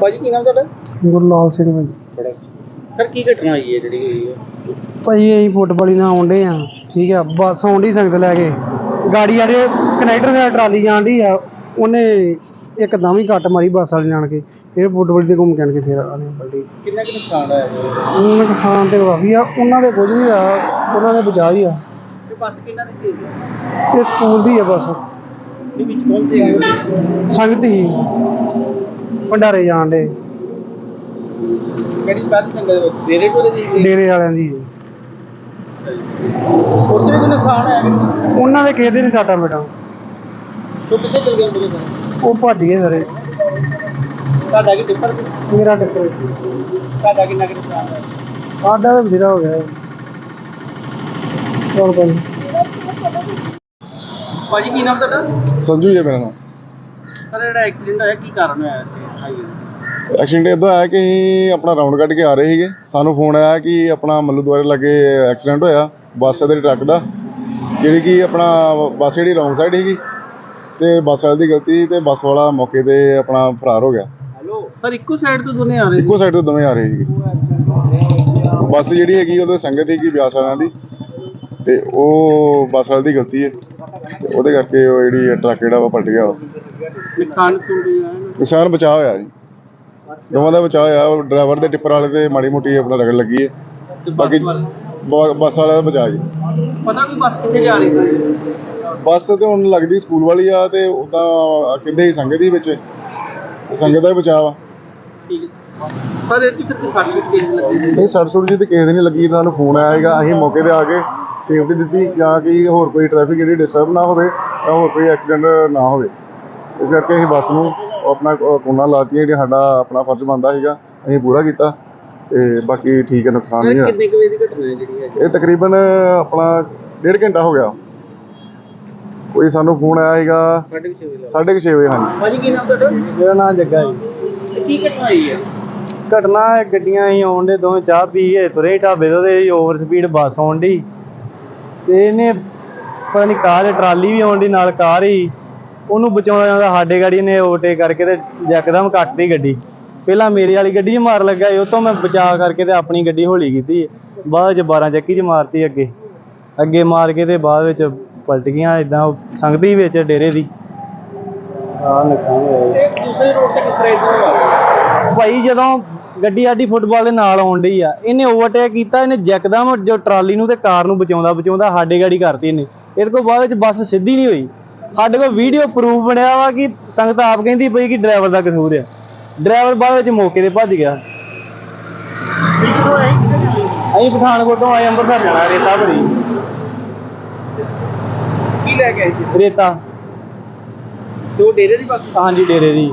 ਭਾਜੀ ਕੀ ਨਾਮ ਤੁਹਾਡਾ? ਗੁਰਲਾਲ ਸਿੰਘ ਭਾਈ ਬੜਾ ਸਰ ਕੀ ਘਟਨਾ ਹੋਈ ਹੈ ਜਿਹੜੀ ਹੋਈ ਹੈ? ਭਾਈ ਅਸੀਂ ਫੁੱਟਬਾਲ ਹੀ ਨਾਲ ਆਉਂਦੇ ਆ। ਠੀਕ ਆ ਬੱਸ ਆਉਂਦੀ ਸੰਗਤ ਲੈ ਕੇ। ਗਾੜੀ ਵਾਲੇ ਕਨੈਕਟਰ ਨਾਲ ਟਰਾਲੀ ਜਾਂਦੀ ਆ ਉਹਨੇ ਇੱਕਦਮ ਹੀ ਕੱਟ ਮਾਰੀ ਬੱਸ ਵਾਲੇ ਜਾਣ ਕੇ। ਫਿਰ ਫੁੱਟਬਾਲ ਤੇ ਘੁੰਮ ਕੇ ਆਣ ਕੇ ਫਿਰ ਆਨੇ ਪਲਟੀ ਕਿੰਨਾ ਕੁ ਨੁਕਸਾਨ ਹੋਇਆ ਹੈ ਉਹਨਾਂ ਦੇ ਨੁਕਸਾਨ ਤੇ ਕਾਫੀ ਆ। ਉਹਨਾਂ ਦੇ ਕੁਝ ਨਹੀਂ ਆ ਉਹਨਾਂ ਦੇ ਬਚਾ ਹੀ ਆ। ਤੇ ਬੱਸ ਕਿੰਨਾ ਦੀ ਸੀ ਇਹ ਸਕੂਲ ਦੀ ਆ ਬੱਸ। ਦੇ ਵਿੱਚ ਕੌਣ ਸੀ ਸੰਗਤ ਹੀ। ਭੰਡਾਰੇ ਜਾਣ ਦੇ। ਕਿਹੜੀ ਕਾਹਦੀ ਸੰਗਤ ਦੇਰੇ ਕੋਲੇ ਦੀ ਡੇਰੇ ਵਾਲਿਆਂ ਦੀ ਉੱਥੇ ਵੀ ਕੋਈ ਨੁਕਸਾਨ ਨਹੀਂ? ਉਹਨਾਂ ਦੇ ਕਿਸੇ ਦੇ ਨਹੀਂ ਸਾਟਾ ਬੇਟਾ ਤੂੰ ਕਿੱਥੇ ਚਲ ਗਿਆ ਉਹ ਭੱਜ ਗਏ ਸਾਰੇ। ਤੁਹਾਡਾ ਕੀ ਟਿੱਪਰ ਮੇਰਾ ਟੱਕਰ ਤੁਹਾਡਾ ਕਿੰਨਾ ਕੁ ਨੁਕਸਾਨ ਹੋਇਆ ਸਾਡਾ ਤਾਂ ਬਥੇਰਾ ਹੋ ਗਿਆ। ਚਲ ਭਾਈ ਭਾਜੀ ਕੀ ਨਾਮ ਤੁਹਾਡਾ? ਸੰਜੂ ਜੀ ਹੈ ਮੇਰਾ ਨਾਮ। ਸਰ ਜਿਹੜਾ ਐਕਸੀਡੈਂਟ ਹੋਇਆ ਕੀ ਕਾਰਨ ਹੋਇਆ ਇੱਥੇ? ਐਕਸੀਡੈਂਟ ਇਦਾਂ ਆਇਆ ਕਿ ਅਸੀਂ ਆਪਣਾ ਰਾਉਂਡ ਕੱਢ ਕੇ ਆ ਰਹੇ ਸੀਗੇ। ਸਾਨੂੰ ਫੋਨ ਆਇਆ ਕਿ ਆਪਣਾ ਮੱਲੂ ਦੁਆਰੇ ਲੱਗੇ ਐਕਸੀਡੈਂਟ ਹੋਇਆ ਬੱਸ ਦੇ ਟਰੱਕ ਦਾ। ਜਿਹੜੀ ਕਿ ਆਪਣਾ ਬੱਸ ਜਿਹੜੀ ਰੌਂਗ ਸਾਈਡ ਸੀਗੀ ਤੇ ਬੱਸ ਵਾਲੇ ਦੀ ਗਲਤੀ ਤੇ ਬੱਸ ਵਾਲਾ ਮੌਕੇ ਤੇ ਆਪਣਾ ਫਰਾਰ ਹੋ ਗਿਆ। ਹੈਲੋ ਸਰ ਇੱਕੋ ਸਾਈਡ ਤੋਂ ਦੋਨੇ ਆ ਰਹੇ ਇੱਕੋ ਸਾਈਡ ਤੋਂ ਦੋਵੇਂ ਆ ਰਹੇ ਸੀਗੇ। ਬੱਸ ਜਿਹੜੀ ਹੈਗੀ ਉਹਦੇ ਸੰਗਤ ਸੀਗੀ ਬਿਆਸ ਵਾਲਿਆਂ ਦੀ ਤੇ ਉਹ ਬੱਸ ਵਾਲੇ ਦੀ ਗਲਤੀ ਹੈ। ਤੇ ਉਹਦੇ ਕਰਕੇ ਉਹ ਜਿਹੜੀ ਟਰੱਕ ਜਿਹੜਾ ਵਾ ਪਲਟ ਗਿਆ। ਨੁਕਸਾਨ ਨੁਕਸਾਨ ਬਚਾ ਹੋਇਆ ਜੀ। ਦੋਵਾਂ ਦਾ ਬਚਾ ਹੋਇਆ ਡਰਾਈਵਰ ਤੇ ਟਿੱਪਰ ਵਾਲੇ ਤੇ ਮਾੜੀ ਮੋਟੀ ਆਪਣਾ ਰਗੜ ਲੱਗੀ ਹੈ। ਤੇ ਬਾਕੀ ਬੱਸ ਵਾਲੇ? ਬ- ਬੱਸ ਵਾਲਾ ਦਾ ਬਚਾ ਜੀ। ਪਤਾ ਕੋਈ ਬੱਸ ਕਿੱਥੇ ਜਾ ਰਹੀ ਸੀ? ਬੱਸ ਤੇ ਹੁਣ ਲੱਗਦੀ ਸਕੂਲ ਵਾਲੀ ਆ ਤੇ ਉਦਾਂ ਕਿੰਦੇ ਹੀ ਸੰਗਤ ਹੀ ਵਿੱਚ। ਤੇ ਸੰਗਤ ਦਾ ਹੀ ਵਾ। ਠੀਕ ਹੈ। ਸਰ ਇਹ ਟਿਕਟ ਤੇ ਸਰਟੀਫਿਕੇਟ ਲੱਗੀ ਸੀ ਨਹੀਂ ਸੜ ਸੁੜ ਜੀ ਤੇ ਕਿਸੇ ਦੀ ਨਹੀਂ ਲੱਗੀ ਤੁਹਾਨੂੰ ਫੋਨ ਆਇਆ ਹੈਗਾ ਅਸੀਂ ਮੌਕੇ ਤੇ ਆ ਕੇ ਸੇਫਟੀ ਦਿੱਤੀ ਜਾਂ ਕਿ ਹੋਰ ਕੋਈ ਟ੍ਰੈਫਿਕ ਜਿਹੜੀ ਡਿਸਟਰਬ ਨਾ ਹੋਵੇ ਜਾਂ ਹੋਰ ਕੋਈ ਐਕਸੀਡੈਂਟ ਨਾ ਹੋਵੇ। ਇਸ ਕਰਕੇ ਅਸੀਂ ਬੱਸ ਨੂੰ ਆਪਣਾ ਕੋਨਾ ਲਾਤੀਆਂ ਜਿਹੜੀ ਸਾਡਾ ਆਪਣਾ ਫਰਜ਼ ਬਣਦਾ ਸੀਗਾ ਅਸੀਂ ਪੂਰਾ ਕੀਤਾ ਤੇ ਬਾਕੀ ਠੀਕ ਹੈ ਨੁਕਸਾਨ ਨਹੀਂ ਹੋਇਆ। ਕਿੰਨੇ ਕੁ ਵਜੇ ਦੀ ਘਟਨਾ ਹੈ ਜਿਹੜੀ ਹੈ ਇਹ ਤਕਰੀਬਨ ਆਪਣਾ ਡੇਢ ਘੰਟਾ ਹੋ ਗਿਆ। ਕੋਈ ਸਾਨੂੰ ਫੋਨ ਆਇਆ ਸੀਗਾ ਸਾਢੇ ਕੁ ਛੇ ਵਜੇ ਲੱਗਾ ਸਾਢੇ ਕੁ ਛੇ ਵਜੇ ਹਾਂਜੀ। ਭਾਜੀ ਕੀ ਨਾਮ ਤੁਹਾਡਾ? ਮੇਰਾ ਨਾਮ ਜੱਗਾ ਜੀ। ਕੀ ਘਟਨਾ ਹੋਈ ਹੈ? ਘਟਨਾ ਹੈ ਗੱਡੀਆਂ ਹੀ ਆਉਣ ਦੇ ਦੋਵੇਂ ਚਾਹ ਪੀ ਕੇ ਤੁਰੇ ਢਾਬੇ ਤੋਂ ਤੇ ਓਵਰ ਸਪੀਡ ਬੱਸ ਆਉਣ ਦੀ ਤੇ ਇਹਨੇ ਪਤਾ ਨਹੀਂ ਕਾਰ ਟਰਾਲੀ ਵੀ ਆਉਣ ਦੀ ਨਾਲ ਕਾਰ ਹੀ ਉਹਨੂੰ ਬਚਾਉਣਾ ਜਾਂਦਾ ਸਾਡੇ ਗਾੜੀ ਨੇ ਓਵਰਟੇਕ ਕਰਕੇ ਤੇ ਯਕਦਮ ਕੱਟਦੀ ਗੱਡੀ। ਪਹਿਲਾਂ ਮੇਰੀ ਵਾਲੀ ਗੱਡੀ 'ਚ ਮਾਰ ਲੱਗਾ ਉਹ ਤੋਂ ਮੈਂ ਬਚਾ ਕਰਕੇ ਤੇ ਆਪਣੀ ਗੱਡੀ ਹੌਲੀ ਕੀਤੀ। ਬਾਅਦ 'ਚ 12 ਚੱਕੀ 'ਚ ਮਾਰਤੀ ਅੱਗੇ। ਅੱਗੇ ਮਾਰ ਕੇ ਤੇ ਬਾਅਦ ਵਿੱਚ ਪਲਟ ਗਈਆਂ ਇਦਾਂ ਸੰਗਤੀ ਵਿੱਚ ਡੇਰੇ ਦੀ। ਆ ਨੁਕਸਾਨ ਹੋਇਆ ਦੂਸਰੇ ਰੋਡ ਤੇ ਕਿਸ ਤਰ੍ਹਾਂ ਇਦਾਂ ਹੋਇਆ ਭਾਈ ਜਦੋਂ ਗੱਡੀ ਸਾਡੀ ਫੁੱਟਬਾਲ ਦੇ ਨਾਲ ਆਉਣ ਡਈ ਆ ਇਹਨੇ ਓਵਰਟੇਕ ਕੀਤਾ ਇਹਨੇ ਯਕਦਮ ਜੋ ਟਰਾਲੀ ਨੂੰ ਤੇ ਕਾਰ ਨੂੰ ਬਚਾਉਂਦਾ ਬਚਾਉਂਦਾ ਸਾਡੇ ਗਾੜੀ ਕਰਤੀ ਇਹਨੇ। ਇਹਦੇ ਕੋਲ ਬਾਅਦ ਵਿੱਚ ਬੱਸ ਸਿੱਧੀ ਨਹੀਂ ਹੋਈ। ਸਾਡੇ ਕੋਲ ਵੀਡੀਓ ਪ੍ਰੂਫ ਬਣਿਆ ਵਾ ਕਿ ਸੰਗਤ ਆਪ ਕਹਿੰਦੀ ਪਈ ਕਿ ਡਰਾਈਵਰ ਦਾ ਕਸੂਰ ਆ। ਡਰਾਈਵਰ ਬਾਅਦ ਵਿੱਚ ਮੌਕੇ ਤੇ ਭੱਜ ਗਿਆ? ਅਸੀਂ ਪਠਾਨਕੋਟ ਤੋਂ ਆਏ ਅੰਮ੍ਰਿਤਸਰ ਜਾਣਾ ਰੇਤਾ ਭਰੀ। ਕੀ ਲੈ ਕੇ ਆਈ ਸੀ? ਰੇਤਾ। ਤੇ ਉਹ ਡੇਰੇ ਦੀ ਬੱਸ? ਹਾਂਜੀ ਡੇਰੇ ਦੀ।